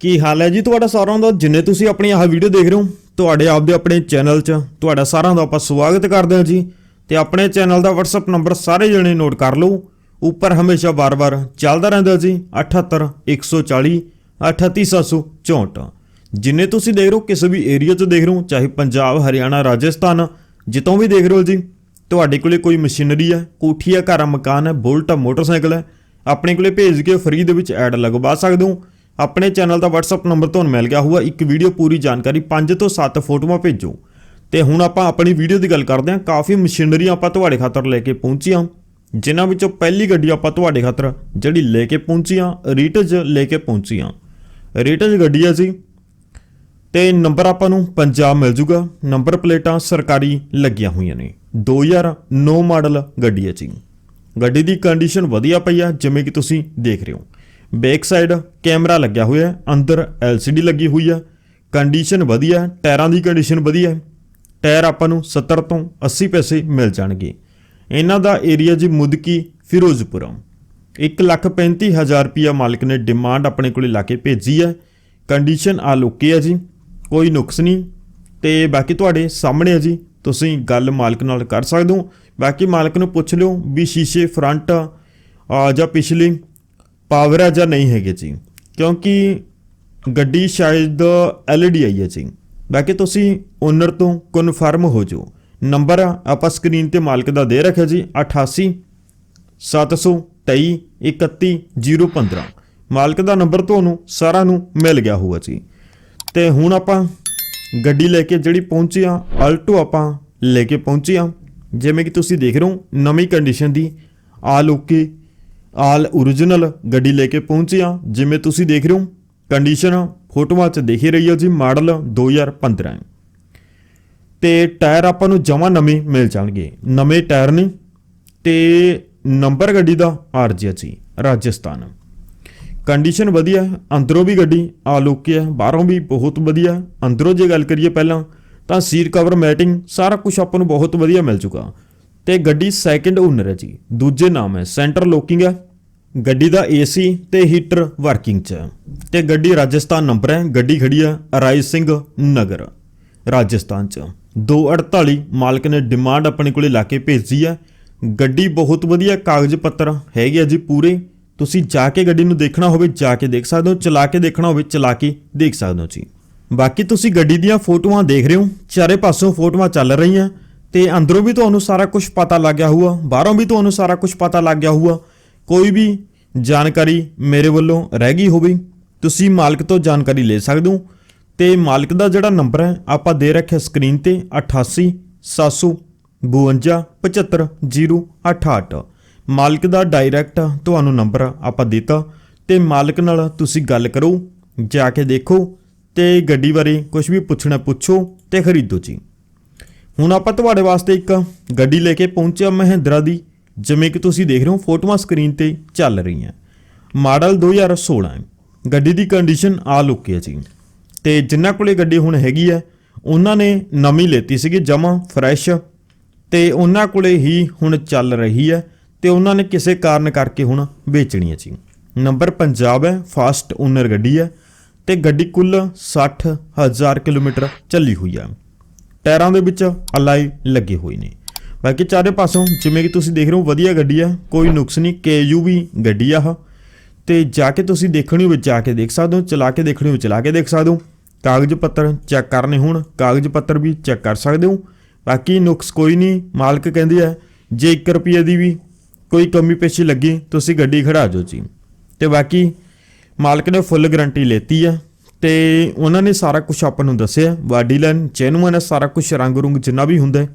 ਕੀ ਹਾਲ ਹੈ ਜੀ ਤੁਹਾਡਾ ਸਾਰਿਆਂ ਦਾ? ਜਿੰਨੇ ਤੁਸੀਂ ਆਪਣੀ ਆਹ ਵੀਡੀਓ ਦੇਖ ਰਹੇ ਹੋ, ਤੁਹਾਡੇ ਆਪਦੇ ਆਪਣੇ ਚੈਨਲ 'ਚ ਤੁਹਾਡਾ ਸਾਰਿਆਂ ਦਾ ਆਪਾਂ ਸਵਾਗਤ ਕਰਦੇ ਹਾਂ ਜੀ। ਤੇ ਆਪਣੇ ਚੈਨਲ ਦਾ WhatsApp ਨੰਬਰ ਸਾਰੇ ਜਣੇ ਨੋਟ ਕਰ ਲਓ। ਉੱਪਰ ਹਮੇਸ਼ਾ ਬਾਰ-ਬਾਰ ਚੱਲਦਾ ਰਹਿੰਦਾ ਜੀ। 78 140 38764 ਜਿੰਨੇ ਤੁਸੀਂ ਦੇਖ ਰਹੇ ਹੋ, ਕਿਸੇ ਵੀ ਏਰੀਆ 'ਚ ਦੇਖ ਰਹੇ ਹੋ, ਚਾਹੇ ਪੰਜਾਬ, ਹਰਿਆਣਾ, ਰਾਜਸਥਾਨ, ਜਿੱਤੋਂ ਵੀ ਦੇਖ ਰਹੇ ਹੋ ਜੀ, ਤੁਹਾਡੇ ਕੋਲੇ ਕੋਈ ਮਸ਼ੀਨਰੀ ਹੈ, ਕੋਠੀ ਹੈ, ਘਰ ਹੈ, ਮਕਾਨ ਹੈ, ਬੁਲਟ ਹੈ, ਮੋਟਰਸਾਈਕਲ ਹੈ, ਆਪਣੇ ਕੋਲੇ ਭੇਜ ਕੇ ਫ੍ਰੀ ਦੇ ਵਿੱਚ ਐਡ ਲਗਵਾ ਸਕਦੇ ਹੋ। ਆਪਣੇ ਚੈਨਲ ਦਾ WhatsApp ਨੰਬਰ ਤੁਹਾਨੂੰ ਮਿਲ ਗਿਆ ਹੋਊਗਾ। ਇੱਕ ਵੀਡੀਓ ਪੂਰੀ ਜਾਣਕਾਰੀ 5 ਤੋਂ 7 ਫੋਟੋਆਂ ਭੇਜੋ। ਤੇ ਹੁਣ ਆਪਾਂ ਆਪਣੀ ਵੀਡੀਓ ਦੀ ਗੱਲ ਕਰਦੇ ਹਾਂ। ਕਾਫੀ ਮਸ਼ੀਨਰੀ ਆਪਾਂ ਤੁਹਾਡੇ ਖਾਤਰ ਲੈ ਕੇ ਪਹੁੰਚੀਆਂ। ਜਿਨ੍ਹਾਂ ਵਿੱਚੋਂ ਪਹਿਲੀ ਗੱਡੀ ਆਪਾਂ ਤੁਹਾਡੇ ਖਾਤਰ ਜਿਹੜੀ ਲੈ ਕੇ ਪਹੁੰਚੀਆਂ ਰੀਟਜ ਲੈ ਕੇ ਪਹੁੰਚੀਆਂ। ਰੀਟਜ ਗੱਡੀ ਆ ਜੀ। ਤੇ ਨੰਬਰ ਆਪਾਂ ਨੂੰ ਪੰਜਾਬ ਮਿਲ ਜੂਗਾ। ਨੰਬਰ ਪਲੇਟਾਂ ਸਰਕਾਰੀ ਲੱਗੀਆਂ ਹੋਈਆਂ ਨੇ। 2009 ਮਾਡਲ ਗੱਡੀ ਹੈ ਜੀ। ਗੱਡੀ ਦੀ ਕੰਡੀਸ਼ਨ ਵਧੀਆ ਪਈ ਆ, ਜਿਵੇਂ ਕਿ ਤੁਸੀਂ ਦੇਖ ਰਹੇ ਹੋ। ਬੈਕ ਸਾਈਡ ਕੈਮਰਾ ਲੱਗਿਆ ਹੋਇਆ ਹੈ, ਅੰਦਰ LCD ਲੱਗੀ ਹੋਈ ਆ ਕੰਡੀਸ਼ਨ ਵਧੀਆ ਟਾਇਰਾਂ ਦੀ ਕੰਡੀਸ਼ਨ ਵਧੀਆ ਟਾਇਰ ਆਪਾਂ ਨੂੰ 70 ਤੋਂ 80 ਪੈਸੇ ਮਿਲ ਜਾਣਗੇ। ਇਹਨਾਂ ਦਾ ਏਰੀਆ ਜੀ ਮੁਦਕੀ ਫਿਰੋਜ਼ਪੁਰਮ। 135000 ਰੁਪਿਆ ਮਾਲਕ ਨੇ ਡਿਮਾਂਡ ਆਪਣੇ ਕੋਲੇ ਲਾ ਕੇ ਭੇਜੀ ਹੈ। ਕੰਡੀਸ਼ਨ ਆ ਓਕੇ ਹੈ ਜੀ, ਕੋਈ ਨੁਕਸ ਨਹੀਂ। ਤੇ ਬਾਕੀ ਤੁਹਾਡੇ ਸਾਹਮਣੇ ਹੈ ਜੀ, ਤੁਸੀਂ ਗੱਲ ਮਾਲਕ ਨਾਲ ਕਰ ਸਕਦੇ ਹੋ। ਬਾਕੀ ਮਾਲਕ ਨੂੰ ਪੁੱਛ ਲਿਓ ਵੀ ਸ਼ੀਸ਼ੇ ਫਰੰਟ ਜਾਂ ਪਿਛਲੀ। ਪਾਵਰ ਹੈ ਜਾਂ ਨਹੀਂ ਹੈਗੇ ਜੀ ਕਿਉਂਕਿ ਗੱਡੀ ਸ਼ਾਇਦ LED ਆਈ ਹੈ ਜੀ ਬਾਕੀ ਤੁਸੀਂ ਓਨਰ ਤੋਂ ਕਨਫਰਮ ਹੋ ਜਾਓ। ਨੰਬਰ ਆਪਾਂ ਸਕਰੀਨ ਤੇ ਮਾਲਕ ਦਾ ਦੇ ਰੱਖਿਆ ਜੀ 88 723 31015 ਮਾਲਕ ਦਾ ਨੰਬਰ ਤੁਹਾਨੂੰ ਸਾਰਿਆਂ ਨੂੰ ਮਿਲ ਗਿਆ ਹੋਊਗਾ ਜੀ। ਤੇ ਹੁਣ ਆਪਾਂ ਗੱਡੀ ਲੈ ਕੇ ਜਿਹੜੀ ਪਹੁੰਚੇ ਆ ਆਲਟੋ ਆਪਾਂ ਲੈ ਕੇ ਪਹੁੰਚੇ ਆ। ਜਿਵੇਂ ਕਿ ਤੁਸੀਂ ਦੇਖ ਰਹੇ ਹੋ, ਨਵੀਂ ਕੰਡੀਸ਼ਨ ਦੀ ਆਲ ਓਕੇ ਆਲ origignal ਗੱਡੀ ਲੈ ਕੇ ਪਹੁੰਚਿਆ ਜਿਵੇਂ ਤੁਸੀਂ ਦੇਖ ਰਹੇ ਹੋ ਕੰਡੀਸ਼ਨ ਫੋਟੋਆਂ 'ਚ ਦੇਖ ਹੀ ਰਹੀ ਹੋ ਜੀ ਮਾਡਲ 2015 ਹੈ ਤੇ ਟਾਇਰ ਆਪਾਂ ਨੂੰ ਜਮਾ ਨਵੇਂ ਮਿਲ ਜਾਣਗੇ। ਨਵੇਂ ਟਾਇਰ ਨੇ ਤੇ ਨੰਬਰ ਗੱਡੀ ਦਾ ਆਰਜੀ ਜੀ, ਰਾਜਸਥਾਨ। ਕੰਡੀਸ਼ਨ ਵਧੀਆ ਹੈ, ਅੰਦਰੋਂ ਵੀ ਗੱਡੀ ਆਲ ਓਕੇ ਹੈ, ਬਾਹਰੋਂ ਵੀ ਬਹੁਤ ਵਧੀਆ ਅੰਦਰੋਂ ਜੇ ਗੱਲ ਕਰੀਏ ਪਹਿਲਾਂ, ਤਾਂ ਸੀਟ ਕਵਰ ਮੈਟਿੰਗ ਸਾਰਾ ਕੁਝ ਆਪਾਂ ਨੂੰ ਬਹੁਤ ਵਧੀਆ ਮਿਲ ਚੁੱਕਾ। ਤੇ ਗੱਡੀ ਸੈਕਿੰਡ ਓਨਰ ਹੈ ਜੀ, ਦੂਜੇ ਨਾਮ ਹੈ ਸੈਂਟਰ ਲੋਕਿੰਗ ਹੈ। ਗੱਡੀ ਦਾ ਏਸੀ ਤੇ ਹੀਟਰ ਵਰਕਿੰਗ 'ਚ। ਹੈ ਤੇ ਗੱਡੀ ਰਾਜਸਥਾਨ ਨੰਬਰ ਹੈ, ਗੱਡੀ ਖੜੀ ਹੈ ਅਰਾਈ ਸਿੰਘ ਨਗਰ, ਰਾਜਸਥਾਨ 'ਚ। 248 ਮਾਲਕ ਨੇ ਡਿਮਾਂਡ ਆਪਣੇ ਕੋਲੇ ਲਾ ਕੇ ਭੇਜੀ ਹੈ। ਗੱਡੀ ਬਹੁਤ ਵਧੀਆ ਕਾਗਜ਼ ਪੱਤਰ ਹੈਗੇ ਆ ਜੀ ਪੂਰੇ। ਤੁਸੀਂ ਜਾ ਕੇ ਗੱਡੀ ਨੂੰ ਦੇਖਣਾ ਹੋਵੇ, ਜਾ ਕੇ ਦੇਖ ਸਕਦੇ ਹੋ, ਚਲਾ ਕੇ ਦੇਖਣਾ ਹੋਵੇ, ਚਲਾ ਕੇ ਦੇਖ ਸਕਦੇ ਹੋ ਜੀ। ਬਾਕੀ ਤੁਸੀਂ ਗੱਡੀ ਦੀਆਂ ਫੋਟੋਆਂ ਦੇਖ ਰਹੇ ਹੋ, ਚਾਰੇ ਪਾਸੋਂ ਫੋਟੋਆਂ ਚੱਲ ਰਹੀਆਂ। ਤੇ ਅੰਦਰੋਂ ਵੀ ਤੁਹਾਨੂੰ ਸਾਰਾ ਕੁਝ ਪਤਾ ਲੱਗ ਗਿਆ ਹੋਊਗਾ, ਬਾਹਰੋਂ ਵੀ ਤੁਹਾਨੂੰ ਸਾਰਾ ਕੁਝ ਪਤਾ ਲੱਗ ਗਿਆ ਹੋਊਗਾ। ਕੋਈ ਵੀ ਜਾਣਕਾਰੀ ਮੇਰੇ ਵੱਲੋਂ ਰਹਿ ਗਈ ਹੋਵੇ। ਤੁਸੀਂ ਮਾਲਕ ਤੋਂ ਜਾਣਕਾਰੀ ਲੈ ਸਕਦੇ ਹੋ। ਤੇ ਮਾਲਕ ਦਾ ਜਿਹੜਾ ਨੰਬਰ ਹੈ, ਆਪਾਂ ਦੇ ਰੱਖਿਆ ਸਕਰੀਨ ਤੇ 88 752 75 088 ਮਾਲਕ ਦਾ ਡਾਇਰੈਕਟ ਤੁਹਾਨੂੰ ਨੰਬਰ ਆਪਾਂ ਦਿੱਤਾ। ਤੇ ਮਾਲਕ ਨਾਲ ਤੁਸੀਂ ਗੱਲ ਕਰੋ, ਜਾ ਕੇ ਦੇਖੋ ਤੇ ਗੱਡੀ ਬਾਰੇ ਕੁਝ ਵੀ ਪੁੱਛਣਾ ਪੁੱਛੋ ਤੇ ਖਰੀਦੋ ਜੀ। ਹੁਣ ਆਪਾਂ ਤੁਹਾਡੇ ਵਾਸਤੇ ਇੱਕ ਗੱਡੀ ਲੈ ਕੇ ਪਹੁੰਚਿਆ ਮਹਿੰਦਰਾ ਦੀ। ਜਿਵੇਂ ਕਿ ਤੁਸੀਂ ਦੇਖ ਰਹੇ ਹੋ, ਫੋਟੋਆਂ ਸਕਰੀਨ ਤੇ ਚੱਲ ਰਹੀਆਂ। ਮਾਡਲ 2016 ਹੈ। ਗੱਡੀ ਦੀ ਕੰਡੀਸ਼ਨ ਆ ਲੁੱਕੀ ਹੈ ਜੀ। ਤੇ ਜਿਨ੍ਹਾਂ ਕੋਲੇ ਗੱਡੀ ਹੁਣ ਹੈਗੀ ਹੈ, ਉਹਨਾਂ ਨੇ ਨਵੀਂ ਲੈਤੀ ਸੀਗੀ, ਜਮਾ ਫਰੈਸ਼ ਤੇ ਉਹਨਾਂ ਕੋਲੇ ਹੀ ਹੁਣ ਚੱਲ ਰਹੀ ਹੈ ਤੇ ਉਹਨਾਂ ਨੇ ਕਿਸੇ ਕਾਰਨ ਕਰਕੇ ਹੁਣ ਵੇਚਣੀ ਹੈ ਜੀ। ਨੰਬਰ ਪੰਜਾਬ ਹੈ ਫਾਸਟ ਓਨਰ ਗੱਡੀ ਹੈ ਤੇ ਗੱਡੀ ਕੁੱਲ 60000 ਕਿਲੋਮੀਟਰ ਚੱਲੀ ਹੋਈ ਹੈ। ਟਾਇਰਾਂ ਦੇ ਵਿੱਚ ਅਲਾਈ ਲੱਗੇ ਹੋਏ ਨੇ। ਬਾਕੀ ਚਾਰੇ ਪਾਸੋਂ ਜਿਵੇਂ ਕਿ ਤੁਸੀਂ ਦੇਖ ਰਹੇ ਹੋ, ਵਧੀਆ ਗੱਡੀ ਆ। ਕੋਈ ਨੁਕਸ ਨਹੀਂ KU ਵੀ ਗੱਡੀ ਆ ਆਹ। ਤੇ ਜਾ ਕੇ ਤੁਸੀਂ ਦੇਖਣੀ ਹੋਵੇ, ਜਾ ਕੇ ਦੇਖ ਸਕਦੇ ਹੋ, ਚਲਾ ਕੇ ਦੇਖਣੀ ਹੋਵੇ, ਚਲਾ ਕੇ ਦੇਖ ਸਕਦੇ ਹੋ। ਕਾਗਜ਼ ਪੱਤਰ ਚੈੱਕ ਕਰਨੇ ਹੋਣ, ਕਾਗਜ਼ ਪੱਤਰ ਵੀ ਚੈੱਕ ਕਰ ਸਕਦੇ ਹੋ। ਬਾਕੀ ਨੁਕਸ ਕੋਈ ਨਹੀਂ, ਮਾਲਕ ਕਹਿੰਦੇ ਆ, ਜੇ 1 ਰੁਪਏ ਦੀ ਵੀ ਕੋਈ ਕਮੀ ਪੇਸ਼ੀ ਲੱਗੀ, ਤੁਸੀਂ ਗੱਡੀ ਖੜਾ ਜੋ ਜੀ। ਤੇ ਬਾਕੀ ਮਾਲਕ ਨੇ ਫੁੱਲ ਗਾਰੰਟੀ ਲੈਤੀ ਆ। ਤੇ ਉਹਨਾਂ ਨੇ ਸਾਰਾ ਕੁਝ ਆਪਾਂ ਨੂੰ ਦੱਸਿਆ, ਬਾਡੀ ਲਾਈਨ ਜੈਨੂਇਨ ਹੈ ਸਾਰਾ ਕੁਝ ਰੰਗ ਰੁੰਗ ਜਿੰਨਾ ਵੀ ਹੁੰਦਾ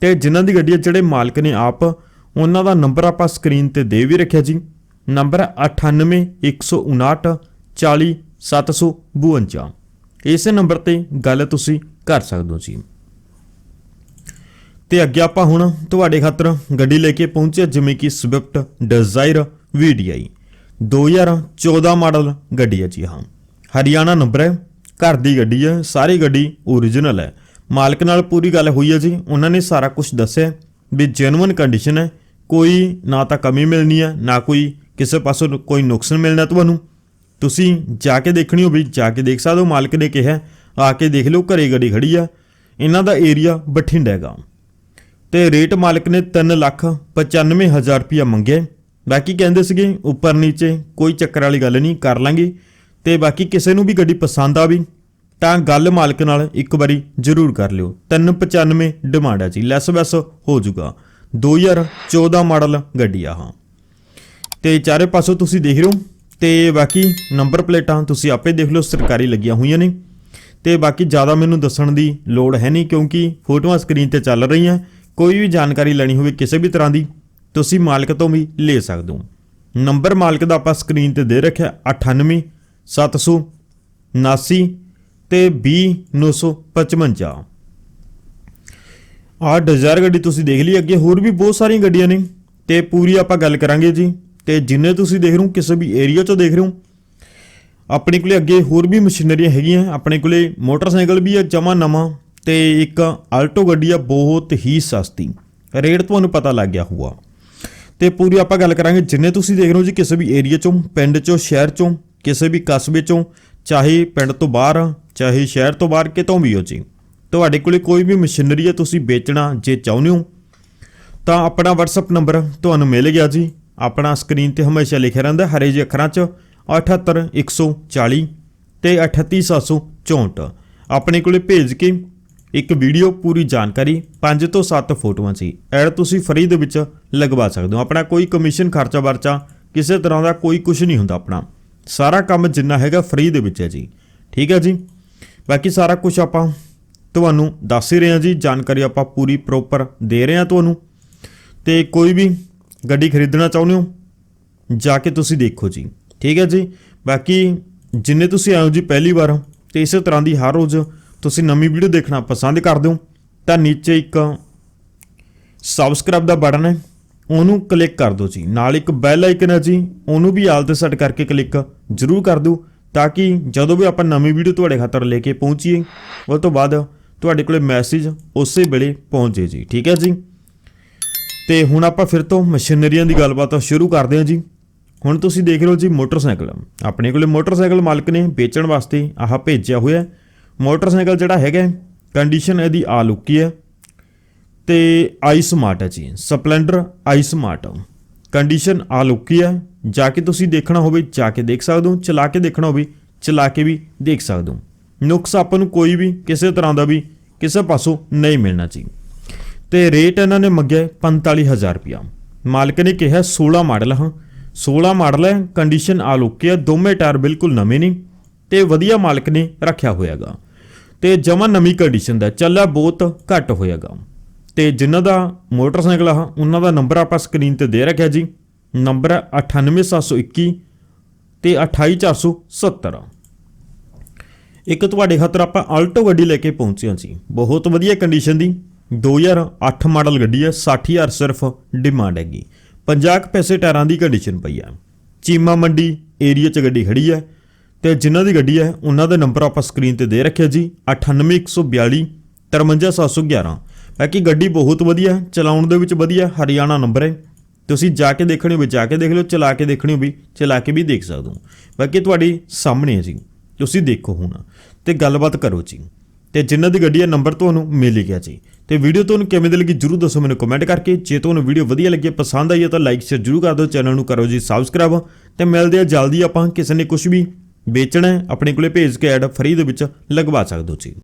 ਤੇ ਜਿਨ੍ਹਾਂ ਦੀ ਗੱਡੀ ਜਿਹੜੇ ਮਾਲਕ ਨੇ ਆਪ, ਉਹਨਾਂ ਦਾ ਨੰਬਰ ਆਪਾਂ ਸਕਰੀਨ ਤੇ ਦੇ ਵੀ ਰੱਖਿਆ ਜੀ। ਨੰਬਰ 98159 40752 ਇਸੇ ਨੰਬਰ ਤੇ ਗੱਲ ਤੁਸੀਂ ਕਰ ਸਕਦੇ ਹੋ ਜੀ। ਤੇ ਅੱਗੇ ਆਪਾਂ ਹੁਣ ਤੁਹਾਡੇ ਖਾਤਰ ਗੱਡੀ ਲੈ ਕੇ ਪਹੁੰਚੇ ਜਿਵੇਂ ਕਿ ਸਵਿਫਟ ਡਿਜ਼ਾਇਰ VDI 2014 ਮਾਡਲ ਗੱਡੀ ਹੈ ਜੀ, ਹਾਂ। ਹਰਿਆਣਾ ਨੰਬਰ ਹੈ, ਘਰ ਦੀ ਗੱਡੀ ਹੈ, ਸਾਰੀ ਗੱਡੀ ਓਰੀਜਨਲ ਹੈ। ਮਾਲਕ ਨਾਲ ਪੂਰੀ ਗੱਲ ਹੋਈ ਹੈ ਜੀ। ਉਹਨਾਂ ਨੇ ਸਾਰਾ ਕੁਝ ਦੱਸਿਆ ਵੀ ਜੈਨੂਇਨ ਕੰਡੀਸ਼ਨ ਹੈ। ਕੋਈ ਨਾ ਤਾਂ ਕਮੀ ਮਿਲਣੀ ਹੈ, ਨਾ ਕੋਈ ਕਿਸੇ ਪਾਸੋਂ ਕੋਈ ਨੁਕਸਾਨ ਮਿਲਣਾ ਤੁਹਾਨੂੰ। ਤੁਸੀਂ ਜਾ ਕੇ ਦੇਖਣੀ ਹੋ ਵੀ ਜਾ ਕੇ ਦੇਖ ਸਕਦੇ ਹੋ। ਮਾਲਕ ਨੇ ਕਿਹਾ, ਆ ਕੇ ਦੇਖ ਲਓ, ਘਰੇ ਗੱਡੀ ਖੜੀ ਆ। ਇਹਨਾਂ ਦਾ ਏਰੀਆ ਬਠਿੰਡਾ ਹੈਗਾ। ਤੇ ਰੇਟ ਮਾਲਕ ਨੇ 3 ਲੱਖ 95 ਹਜ਼ਾਰ ਰੁਪਇਆ ਮੰਗਿਆ ਬਾਕੀ ਕਹਿੰਦੇ ਸੀਗੇ, ਉੱਪਰ ਨੀਚੇ ਕੋਈ ਚੱਕਰ ਵਾਲੀ ਗੱਲ ਨਹੀਂ, ਕਰ ਲਾਂਗੇ। ਤੇ ਬਾਕੀ ਕਿਸੇ ਨੂੰ ਵੀ ਗੱਡੀ ਪਸੰਦ ਆਵੀ ਤਾਂ ਗੱਲ ਮਾਲਕ ਨਾਲ ਇੱਕ ਵਾਰੀ ਜ਼ਰੂਰ ਕਰ ਲਿਓ। 395 ਡਿਮਾਂਡ ਹੈ ਜੀ। ਲੈਸ ਵੈਸ ਹੋ ਜਾਊਗਾ। 2014 ਮਾਡਲ ਗੱਡੀ ਆ, ਹਾਂ। ਤੇ ਚਾਰੇ ਪਾਸੋਂ ਤੁਸੀਂ ਦੇਖ ਰਹੇ ਹੋ। ਤੇ ਬਾਕੀ ਨੰਬਰ ਪਲੇਟਾਂ ਤੁਸੀਂ ਆਪੇ ਦੇਖ ਲਓ। ਸਰਕਾਰੀ ਲੱਗੀਆਂ ਹੋਈਆਂ ਨੇ। ਤੇ ਬਾਕੀ ਜ਼ਿਆਦਾ ਮੈਨੂੰ ਦੱਸਣ ਦੀ ਲੋੜ ਹੈ ਨਹੀਂ ਕਿਉਂਕਿ ਫੋਟੋਆਂ ਸਕਰੀਨ ਤੇ ਚੱਲ ਰਹੀਆਂ। ਕੋਈ ਵੀ ਜਾਣਕਾਰੀ ਲੈਣੀ ਹੋਵੇ ਕਿਸੇ ਵੀ ਤਰ੍ਹਾਂ ਦੀ, ਤੁਸੀਂ ਮਾਲਕ ਤੋਂ ਵੀ ਲੈ ਸਕਦੇ ਹੋ। ਨੰਬਰ ਮਾਲਕ ਦਾ ਆਪਾਂ ਸਕਰੀਨ ਤੇ ਦੇ ਰੱਖਿਆ। 98 779 ਤੇ 20955 ਆਹ ਡਿਜ਼ਾਇਰ ਗੱਡੀ ਤੁਸੀਂ ਦੇਖ ਲਈ, ਅੱਗੇ ਹੋਰ ਵੀ ਬਹੁਤ ਸਾਰੀਆਂ ਗੱਡੀਆਂ ਨੇ। ਤੇ ਪੂਰੀ ਆਪਾਂ ਗੱਲ ਕਰਾਂਗੇ ਜੀ। ਤੇ ਜਿੰਨੇ ਤੁਸੀਂ ਦੇਖ ਰਹੇ ਹੋ, ਕਿਸੇ ਵੀ ਏਰੀਆ 'ਚੋਂ ਦੇਖ ਰਹੇ ਹੋ, ਆਪਣੇ ਕੋਲੇ ਅੱਗੇ ਹੋਰ ਵੀ ਮਸ਼ੀਨਰੀਆਂ ਹੈਗੀਆਂ। ਆਪਣੇ ਕੋਲੇ ਮੋਟਰਸਾਈਕਲ ਵੀ ਆ, ਜਮਾ ਨਵਾਂ ਤੇ ਇੱਕ ਆਲਟੋ ਗੱਡੀ ਆ, ਬਹੁਤ ਹੀ ਸਸਤੀ। ਰੇਟ ਤੁਹਾਨੂੰ ਪਤਾ ਲੱਗ ਗਿਆ ਹੋਊਗਾ। ਤੇ ਪੂਰੀ ਆਪਾਂ ਗੱਲ ਕਰਾਂਗੇ, ਜਿੰਨੇ ਤੁਸੀਂ ਦੇਖ ਰਹੇ ਹੋ ਜੀ, ਕਿਸੇ ਵੀ ਏਰੀਆ 'ਚੋਂ, ਪਿੰਡ 'ਚੋਂ, ਸ਼ਹਿਰ 'ਚੋਂ, ਕਿਸੇ ਵੀ ਕਸਬੇ 'ਚੋਂ, ਚਾਹੇ ਪਿੰਡ ਤੋਂ ਬਾਹਰ ਚਾਹੇ ਸ਼ਹਿਰ ਤੋਂ ਬਾਹਰ ਕਿਤੋਂ ਵੀ ਹੋ ਜੀ। ਤੁਹਾਡੇ ਕੋਲੇ ਕੋਈ ਵੀ ਮਸ਼ੀਨਰੀ ਹੈ, ਤੁਸੀਂ ਵੇਚਣਾ ਜੇ ਚਾਹੁੰਦੇ ਹੋ, ਤਾਂ ਆਪਣਾ WhatsApp ਨੰਬਰ ਤੁਹਾਨੂੰ ਮਿਲ ਗਿਆ ਜੀ। ਆਪਣਾ ਸਕਰੀਨ ਤੇ ਹਮੇਸ਼ਾ ਲਿਖਿਆ ਰਹਿੰਦਾ ਹਰੇ ਜਿਹੇ ਅੱਖਰਾਂ 'ਚ 78140 ਤੇ 38764 ਆਪਣੇ ਕੋਲੇ ਭੇਜ ਕੇ ਇੱਕ ਵੀਡੀਓ ਪੂਰੀ ਜਾਣਕਾਰੀ 5 ਤੋਂ 7 ਫੋਟੋਆਂ ਸੀ। ਐਡ ਤੁਸੀਂ ਫਰੀ ਦੇ ਵਿੱਚ ਲਗਵਾ ਸਕਦੇ ਹੋ। ਆਪਣਾ ਕੋਈ ਕਮਿਸ਼ਨ ਖਰਚਾ ਵਰਚਾ ਕਿਸੇ ਤਰ੍ਹਾਂ ਦਾ ਕੋਈ ਕੁਝ ਨਹੀਂ ਹੁੰਦਾ ਆਪਣਾ। ਸਾਰਾ ਕੰਮ ਜਿੰਨਾ ਹੈਗਾ ਫਰੀ ਦੇ ਵਿੱਚ ਹੈ ਜੀ। ਠੀਕ ਹੈ ਜੀ? ਬਾਕੀ ਸਾਰਾ ਕੁਝ ਆਪਾਂ ਤੁਹਾਨੂੰ ਦੱਸ ਹੀ ਰਹੇ ਹਾਂ ਜੀ, ਜਾਣਕਾਰੀ ਆਪਾਂ ਪੂਰੀ ਪ੍ਰੋਪਰ ਦੇ ਰਹੇ ਹਾਂ ਤੁਹਾਨੂੰ। ਤੇ ਕੋਈ ਵੀ ਗੱਡੀ ਖਰੀਦਣਾ ਚਾਹੁੰਦੇ ਹੋ, ਜਾ ਕੇ ਤੁਸੀਂ ਦੇਖੋ ਜੀ। ਠੀਕ ਹੈ ਜੀ? ਬਾਕੀ ਜਿੰਨੇ ਤੁਸੀਂ ਆਏ ਹੋ ਜੀ ਪਹਿਲੀ ਵਾਰ, ਤੇ ਇਸੇ ਤਰ੍ਹਾਂ ਦੀ ਹਰ ਰੋਜ਼ ਤੁਸੀਂ ਨਵੀਂ ਵੀਡੀਓ ਦੇਖਣਾ ਪਸੰਦ ਕਰਦੇ ਹੋ, ਤਾਂ ਨੀਚੇ ਇੱਕ ਸਬਸਕ੍ਰਾਈਬ ਦਾ ਬਟਨ ਹੈ, ਉਹਨੂੰ ਕਲਿੱਕ ਕਰ ਦਿਓ ਜੀ। ਨਾਲ ਇੱਕ ਬੈਲ ਆਈਕਨ ਹੈ ਜੀ, ਉਹਨੂੰ ਵੀ ਆਲ ਤੇ ਸੈੱਟ ਕਰਕੇ ਕਲਿੱਕ ਜ਼ਰੂਰ ਕਰ ਦਿਓ। ਤਾਂ ਕਿ ਜਦੋਂ ਵੀ ਆਪਾਂ ਨਵੀਂ ਵੀਡੀਓ ਤੁਹਾਡੇ ਖਾਤਰ ਲੈ ਕੇ ਪਹੁੰਚੀਏ, ਉਸ ਤੋਂ ਬਾਅਦ ਤੁਹਾਡੇ ਕੋਲੇ ਮੈਸੇਜ ਉਸੇ ਵੇਲੇ ਪਹੁੰਚੇ ਜੀ, ਠੀਕ ਹੈ ਜੀ? ਤੇ ਹੁਣ ਆਪਾਂ ਫਿਰ ਤੋਂ ਮਸ਼ੀਨਰੀਆਂ ਦੀ ਗੱਲਬਾਤ ਸ਼ੁਰੂ ਕਰਦੇ ਹਾਂ ਜੀ। ਹੁਣ ਤੁਸੀਂ ਦੇਖ ਰਹੇ ਹੋ ਜੀ ਮੋਟਰਸਾਈਕਲ। ਆਪਣੇ ਕੋਲੇ ਮੋਟਰਸਾਈਕਲ ਮਾਲਕ ਨੇ ਵੇਚਣ ਵਾਸਤੇ ਆਹ ਭੇਜਿਆ ਹੋਇਆ। ਮੋਟਰਸਾਈਕਲ ਜਿਹੜਾ ਹੈਗਾ ਕੰਡੀਸ਼ਨ ਇਹਦੀ ਆ ਲੁੱਕੀ ਹੈ ਤੇ ਆਈ ਸਮਾਰਟ ਹੈ ਜੀ ਸਪਲੈਂਡਰ ਆਈ ਸਮਾਰਟ ਕੰਡੀਸ਼ਨ ਆ ਲੁੱਕੀ ਹੈ ਜਾ ਕੇ ਤੁਸੀਂ ਦੇਖਣਾ ਹੋਵੇ, ਜਾ ਕੇ ਦੇਖ ਸਕਦੇ ਹੋ, ਚਲਾ ਕੇ ਦੇਖਣਾ ਹੋਵੇ, ਚਲਾ ਕੇ ਵੀ ਦੇਖ ਸਕਦੇ ਹੋ। ਨੁਕਸ ਆਪਾਂ ਨੂੰ ਕੋਈ ਵੀ ਕਿਸੇ ਤਰ੍ਹਾਂ ਦਾ ਵੀ ਕਿਸੇ ਪਾਸੋਂ ਨਹੀਂ ਮਿਲਣਾ ਚਾਹੀਦਾ ਤੇ ਰੇਟ ਇਹਨਾਂ ਨੇ ਮੰਗਿਆ 45000 ਰੁਪਇਆ। ਮਾਲਕ ਨੇ ਕਿਹਾ 16 ਮਾਡਲ ਹਾਂ। 16 ਮਾਡਲ ਹੈ, ਕੰਡੀਸ਼ਨ ਆ ਲੁੱਕੀ ਹੈ ਦੋਵੇਂ ਟਾਇਰ ਬਿਲਕੁਲ ਨਵੇਂ ਨੇ ਤੇ ਵਧੀਆ ਮਾਲਕ ਨੇ ਰੱਖਿਆ ਹੋਇਆਗਾ। ਤੇ ਜਮਾ ਨਵੀਂ ਕੰਡੀਸ਼ਨ ਦਾ ਚੱਲਿਆ ਬਹੁਤ ਘੱਟ ਹੋਇਆਗਾ। ਤੇ ਜਿਨ੍ਹਾਂ ਦਾ ਮੋਟਰਸਾਈਕਲ ਆ, ਉਹਨਾਂ ਦਾ ਨੰਬਰ ਆਪਾਂ ਸਕਰੀਨ ਤੇ ਦੇ ਰੱਖਿਆ ਜੀ। ਨੰਬਰ ਹੈ 98721 ਤੇ 28470 ਇੱਕ ਤੁਹਾਡੇ ਖਾਤਰ ਆਪਾਂ ਆਲਟੋ ਗੱਡੀ ਲੈ ਕੇ ਪਹੁੰਚੇ ਹਾਂ ਜੀ। ਬਹੁਤ ਵਧੀਆ ਕੰਡੀਸ਼ਨ ਦੀ। 2008 ਮਾਡਲ ਗੱਡੀ ਹੈ 60000 ਸਿਰਫ ਡਿਮਾਂਡ ਹੈਗੀ। 50 ਕੁ ਪੈਸੇ ਟਾਇਰਾਂ ਦੀ ਕੰਡੀਸ਼ਨ ਪਈ ਹੈ ਚੀਮਾ ਮੰਡੀ ਏਰੀਆ 'ਚ ਗੱਡੀ ਖੜੀ ਹੈ ਤੇ ਜਿਨ੍ਹਾਂ ਦੀ ਗੱਡੀ ਹੈ, ਉਹਨਾਂ ਦਾ ਨੰਬਰ ਆਪਾਂ ਸਕਰੀਨ ਤੇ ਦੇ ਰੱਖਿਆ ਜੀ। 98142 53711 ਬਾਕੀ ਗੱਡੀ ਬਹੁਤ ਵਧੀਆ ਚਲਾਉਣ ਦੇ ਵਿੱਚ ਵਧੀਆ ਹਰਿਆਣਾ ਨੰਬਰ ਹੈ। ਤੁਸੀਂ ਜਾ ਕੇ ਦੇਖਣੀ ਹੋਵੇ, ਜਾ ਕੇ ਦੇਖ ਲਿਓ, ਚਲਾ ਕੇ ਦੇਖਣੀ ਹੋਵੇ, ਚਲਾ ਕੇ ਵੀ ਦੇਖ ਸਕਦੇ ਹੋ। ਬਾਕੀ ਤੁਹਾਡੀ ਸਾਹਮਣੇ ਹੈ ਜੀ, ਤੁਸੀਂ ਦੇਖੋ ਹੁਣ। ਤੇ ਗੱਲਬਾਤ ਕਰੋ ਜੀ। ਤੇ ਜਿਨ੍ਹਾਂ ਦੀ ਗੱਡੀ ਹੈ ਨੰਬਰ ਤੁਹਾਨੂੰ ਮਿਲ ਗਿਆ ਜੀ। ਤੇ ਵੀਡੀਓ ਤੁਹਾਨੂੰ ਕਿਵੇਂ ਦੀ ਲੱਗੀ, ਜਰੂਰ ਦੱਸੋ ਮੈਨੂੰ ਕਮੈਂਟ ਕਰਕੇ। ਜੇ ਤੁਹਾਨੂੰ ਵੀਡੀਓ ਵਧੀਆ ਲੱਗੀ, ਪਸੰਦ ਆਈ ਹੈ, ਤਾਂ ਲਾਈਕ ਸ਼ੇਅਰ ਜਰੂਰ ਕਰ ਦਿਓ ਚੈਨਲ ਨੂੰ ਕਰੋ ਜੀ ਸਬਸਕ੍ਰਾਈਬ ਤੇ ਮਿਲਦੇ ਆ ਜਲਦੀ ਆਪਾਂ, ਕਿਸੇ ਨੇ ਕੁਝ ਵੀ ਵੇਚਣਾ ਆਪਣੇ ਕੋਲੇ ਭੇਜ ਕੇ ਐਡ ਫਰੀ ਦੇ ਵਿੱਚ ਲਗਵਾ ਸਕਦੇ ਹੋ ਜੀ।